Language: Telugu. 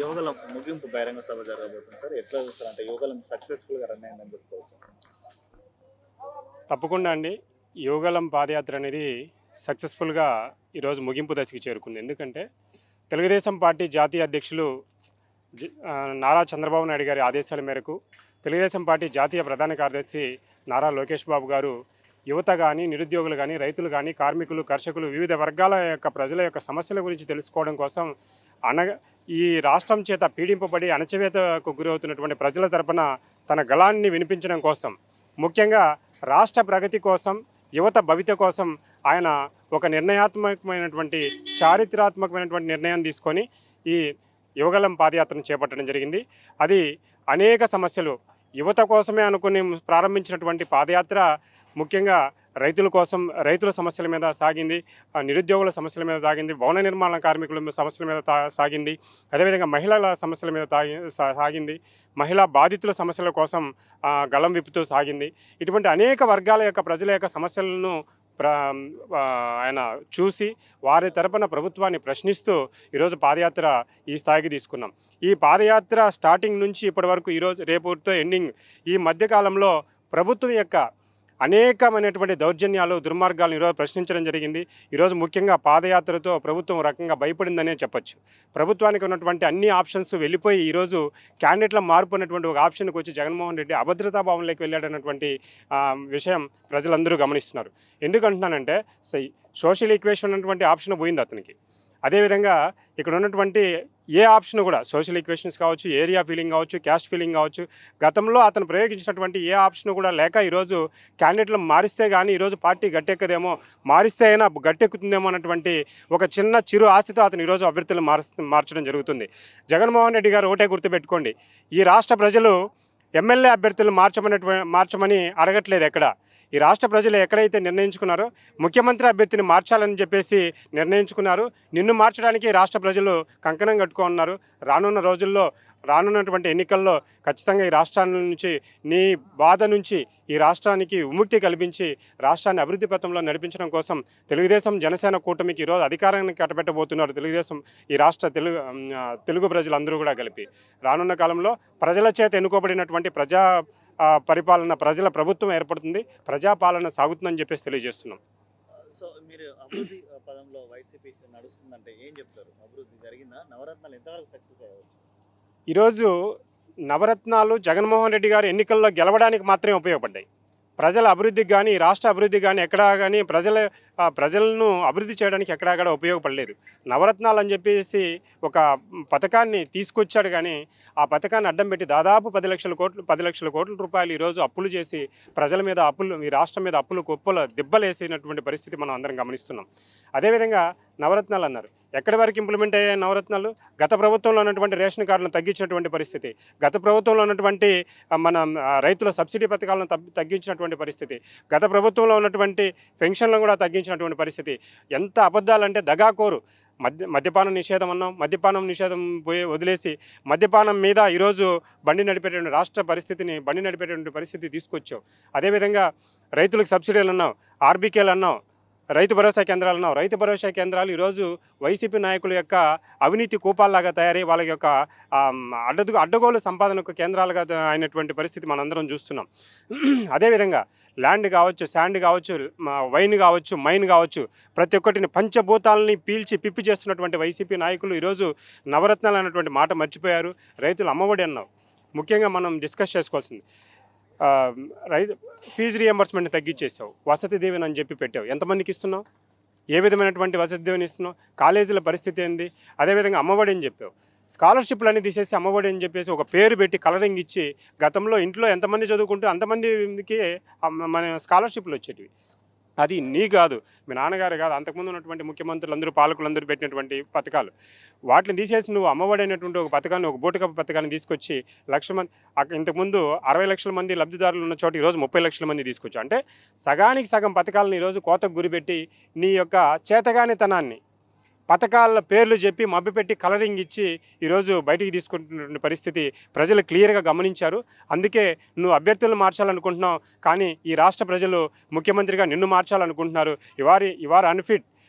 యువగలం ముగింపు బహిరంగ సభ జరగబోతుంది సార్. ఎట్లా చూస్తారు? అంటే యువగలం సక్సెస్ఫుల్గా రన్ అయిందని చెప్పుకోవచ్చు. తప్పకుండా అండి. యోగలం పాదయాత్ర అనేది సక్సెస్ఫుల్గా ఈరోజు ముగింపు దశకి చేరుకుంది. ఎందుకంటే తెలుగుదేశం పార్టీ జాతీయ అధ్యక్షులు నారా చంద్రబాబు నాయుడు గారి ఆదేశాల మేరకు తెలుగుదేశం పార్టీ జాతీయ ప్రధాన కార్యదర్శి నారా లోకేష్ బాబు గారు యువత కానీ నిరుద్యోగులు కానీ రైతులు కానీ కార్మికులు కర్షకులు వివిధ వర్గాల యొక్క ప్రజల యొక్క సమస్యల గురించి తెలుసుకోవడం కోసం అనగ ఈ రాష్ట్రం చేత పీడింపబడి అణచివేతకు గురవుతున్నటువంటి ప్రజల తరపున తన గళాన్ని వినిపించడం కోసం ముఖ్యంగా రాష్ట్ర ప్రగతి కోసం యువత భవిత కోసం ఆయన ఒక నిర్ణయాత్మకమైనటువంటి చారిత్రాత్మకమైనటువంటి నిర్ణయం తీసుకొని ఈ యువగలం పాదయాత్రను చేపట్టడం జరిగింది. అది అనేక సమస్యలు యువత కోసమే అనుకుని ప్రారంభించినటువంటి పాదయాత్ర ముఖ్యంగా రైతుల కోసం రైతుల సమస్యల మీద సాగింది నిరుద్యోగుల సమస్యల మీద సాగింది భవన నిర్మాణ కార్మికుల సమస్యల మీద తా- సాగింది అదేవిధంగా మహిళల సమస్యల మీద తాగి సాగింది మహిళా బాధితుల సమస్యల కోసం గళం విప్పుతూ సాగింది. ఇటువంటి అనేక వర్గాల యొక్క ప్రజల యొక్క సమస్యలను ప్ర ఆయన చూసి వారి తరపున ప్రభుత్వాన్ని ప్రశ్నిస్తూ ఈరోజు పాదయాత్ర ఈ స్థాయికి తీసుకున్నాం. ఈ పాదయాత్ర స్టార్టింగ్ నుంచి ఇప్పటి వరకు ఈరోజు రేపుతో ఎండింగ్. ఈ మధ్యకాలంలో ప్రభుత్వం యొక్క అనేకమైనటువంటి దౌర్జన్యాలు దుర్మార్గాలను ఈరోజు ప్రశ్నించడం జరిగింది. ఈరోజు ముఖ్యంగా పాదయాత్రతో ప్రభుత్వం రకంగా భయపడిందనే చెప్పొచ్చు. ప్రభుత్వానికి ఉన్నటువంటి అన్ని ఆప్షన్స్ వెళ్ళిపోయి ఈరోజు క్యాండిడేట్ల మార్పు అన్నటువంటి ఒక ఆప్షన్కి వచ్చి జగన్మోహన్ రెడ్డి అభద్రతా భావంలోకి వెళ్ళాడన్నటువంటి విషయం ప్రజలందరూ గమనిస్తున్నారు. ఎందుకంటున్నానంటే సై- సోషల్ ఈక్వేషన్ అన్నటువంటి ఆప్షన్ పోయింది అతనికి. అదేవిధంగా ఇక్కడ ఉన్నటువంటి ఏ ఆప్షన్ కూడా సోషల్ ఈక్వేషన్స్ కావచ్చు ఏరియా ఫీలింగ్ కావచ్చు క్యాస్ట్ ఫీలింగ్ కావచ్చు గతంలో అతను ప్రయోగించినటువంటి ఏ ఆప్షన్ కూడా లేక ఈరోజు క్యాండిడేట్లు మారిస్తే కానీ ఈరోజు పార్టీ గట్టెక్కదేమో మారిస్తే అయినా గట్టెక్కుతుందేమో అన్నటువంటి ఒక చిన్న చిరు ఆశతో అతను ఈరోజు అభ్యర్థులు మార్చడం జరుగుతుంది. జగన్మోహన్ రెడ్డి గారు ఒకటే గుర్తుపెట్టుకోండి. ఈ రాష్ట్ర ప్రజలు ఎమ్మెల్యే అభ్యర్థులు మార్చమని మార్చమని అడగట్లేదు ఎక్కడ. ఈ రాష్ట్ర ప్రజలు ఎక్కడైతే నిర్ణయించుకున్నారో ముఖ్యమంత్రి అభ్యర్థిని మార్చాలని చెప్పేసి నిర్ణయించుకున్నారు. నిన్ను మార్చడానికి రాష్ట్ర ప్రజలు కంకణం కట్టుకున్నారు రానున్న రోజుల్లో రానున్నటువంటి ఎన్నికల్లో ఖచ్చితంగా ఈ రాష్ట్రాన్ని నుంచి నీ బాధ నుంచి ఈ రాష్ట్రానికి విముక్తి కల్పించి రాష్ట్రాన్ని అభివృద్ధి పథంలో నడిపించడం కోసం తెలుగుదేశం జనసేన కూటమికి ఈరోజు అధికారాన్ని కట్టబెట్టబోతున్నారు తెలుగుదేశం ఈ రాష్ట్ర తెలుగు తెలుగు ప్రజలందరూ కూడా కలిపి. రానున్న కాలంలో ప్రజల చేత ఎన్నుకోబడినటువంటి ప్రజా పరిపాలన ప్రజల ప్రభుత్వం ఏర్పడుతుంది ప్రజాపాలన సాగుతుందని చెప్పేసి తెలియజేస్తున్నాం. సో మీరు అభివృద్ధి పదంలో వైసీపీ నడుస్తుందంటే ఏం చెప్తారు? అభివృద్ధి జరిగిందా? నవరత్నాలు ఎంతవరకు సక్సెస్ అయ్యవచ్చు ఈరోజు నవరత్నాలు జగన్మోహన్ రెడ్డి గారు ఎన్నికల్లో గెలవడానికి మాత్రమే ఉపయోగపడ్డాయి. ప్రజల అభివృద్ధికి కానీ రాష్ట్ర అభివృద్ధికి కానీ ఎక్కడా కానీ ప్రజల ప్రజలను అభివృద్ధి చేయడానికి ఎక్కడా కూడా ఉపయోగపడలేదు. నవరత్నాలు అని చెప్పేసి ఒక పథకాన్ని తీసుకొచ్చాడు కానీ ఆ పథకాన్ని అడ్డం పెట్టి దాదాపు పది లక్షల కోట్లు పది లక్షల కోట్ల రూపాయలు ఈరోజు అప్పులు చేసి ప్రజల మీద అప్పులు ఈ రాష్ట్రం మీద అప్పులు కుప్పలు దిబ్బలేసినటువంటి పరిస్థితి మనం అందరం గమనిస్తున్నాం. అదేవిధంగా నవరత్నాలు అన్నారు. ఎక్కడి వరకు ఇంప్లిమెంట్ అయ్యాయి నవరత్నాలు? గత ప్రభుత్వంలో ఉన్నటువంటి రేషన్ కార్డులను తగ్గించినటువంటి పరిస్థితి. గత ప్రభుత్వంలో ఉన్నటువంటి మన రైతుల సబ్సిడీ పథకాలను తగ్గి- తగ్గించినటువంటి పరిస్థితి. గత ప్రభుత్వంలో ఉన్నటువంటి పెన్షన్లను కూడా తగ్గించినటువంటి పరిస్థితి. ఎంత అబద్ధాలంటే దగాకోరు. మద్య మద్యపానం నిషేధం అన్నాం. మద్యపానం నిషేధం పోయి వదిలేసి మద్యపానం మీద ఈరోజు బండి నడిపేటువంటి రాష్ట్ర పరిస్థితిని బండి నడిపేటువంటి పరిస్థితి తీసుకొచ్చావు. అదేవిధంగా రైతులకు సబ్సిడీలు అన్నావు. ఆర్బీకేలు అన్నావు. రైతు భరోసా కేంద్రాలు అన్నావు రైతు భరోసా కేంద్రాలు ఈరోజు వైసీపీ నాయకుల యొక్క అవినీతి కూపాల్లాగా తయారై వాళ్ళ యొక్క అడ్డదు అడ్డగోలు సంపాదనకు కేంద్రాలుగా అయినటువంటి పరిస్థితి మనందరం చూస్తున్నాం. అదేవిధంగా ల్యాండ్ కావచ్చు శాండ్ కావచ్చు వైన్ కావచ్చు మైన్ కావచ్చు ప్రతి ఒక్కటిని పంచభూతాలని పీల్చి పిప్పి చేస్తున్నటువంటి వైసీపీ నాయకులు ఈరోజు నవరత్నాలు అన్నటువంటి మాట మర్చిపోయారు. రైతులు అమ్మఒడి అన్నావు. ముఖ్యంగా మనం డిస్కస్ చేసుకోవాల్సింది. రైతు ఫీజు రియంబర్స్మెంట్ తగ్గించేసావు వసతి దీవెన అని చెప్పి పెట్టావు. ఎంతమందికి ఇస్తున్నావు? ఏ విధమైనటువంటి వసతి దీవెన ఇస్తున్నావు? కాలేజీల పరిస్థితి ఏంది? అదేవిధంగా అమ్మఒడి అని చెప్పావు. స్కాలర్షిప్లు అన్ని తీసేసి అమ్మఒడి అని చెప్పేసి ఒక పేరు పెట్టి కలరింగ్ ఇచ్చి గతంలో ఇంట్లో ఎంతమంది చదువుకుంటూ అంతమందికి మన స్కాలర్షిప్లు వచ్చేటివి. అది నీ కాదు. మీ నాన్నగారు కాదు. అంతకుముందు ఉన్నటువంటి ముఖ్యమంత్రులు అందరూ పాలకులందరూ పెట్టినటువంటి పథకాలు. వాటిని తీసేసి నువ్వు అమ్మఒడైనటువంటి ఒక పథకాన్ని ఒక బోటుకప్ప పథకాన్ని తీసుకొచ్చి లక్ష మంది ఇంతకుముందు అరవై లక్షల మంది లబ్ధిదారులు ఉన్న చోట ఈరోజు ముప్పై లక్షల మంది తీసుకొచ్చావు. అంటే సగానికి సగం పథకాలను ఈరోజు కోతకు గురిపెట్టి నీ యొక్క చేతగానితనాన్ని పథకాల పేర్లు చెప్పి మభ్యపెట్టి కలరింగ్ ఇచ్చి ఈరోజు బయటికి తీసుకుంటున్నటువంటి పరిస్థితి ప్రజలు క్లియర్గా గమనించారు. అందుకే నువ్వు అభ్యర్థులను మార్చాలనుకుంటున్నావు కానీ ఈ రాష్ట్ర ప్రజలు ముఖ్యమంత్రిగా నిన్ను మార్చాలనుకుంటున్నారు. ఇవారి ఇవారు అన్ఫిట్